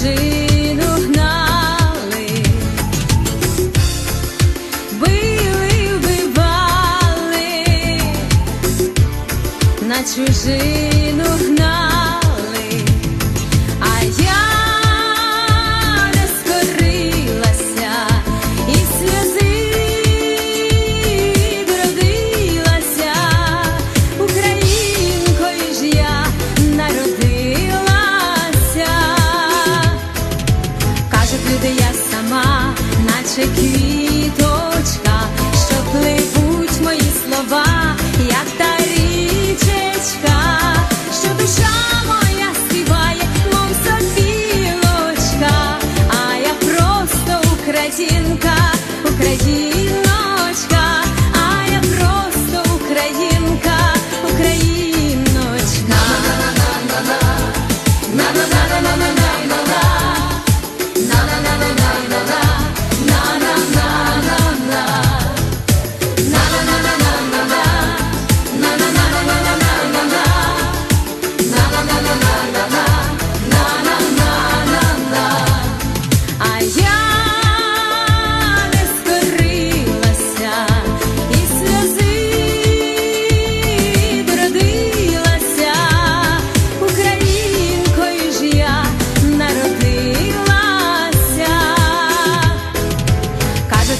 на гнали, били, вбивали, на гнали. c'est qui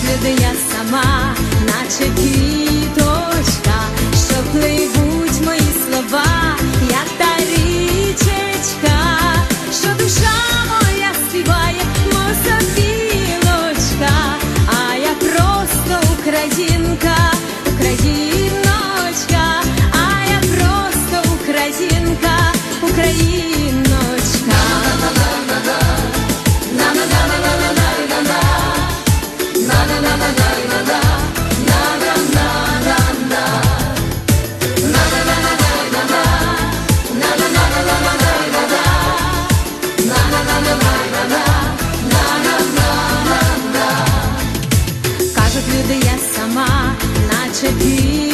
людиня сама, наче квіточка, що пливуть мої слова, як та річечка, що душа моя співає, мов білочка, а я просто українка. to keep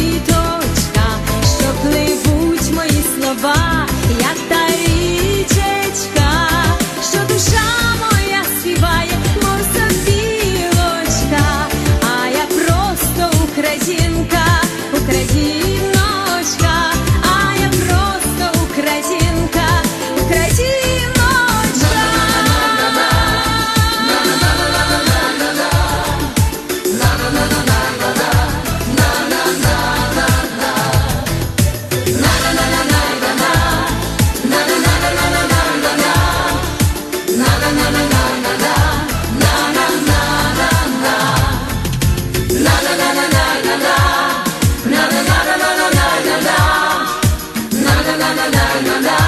na na na na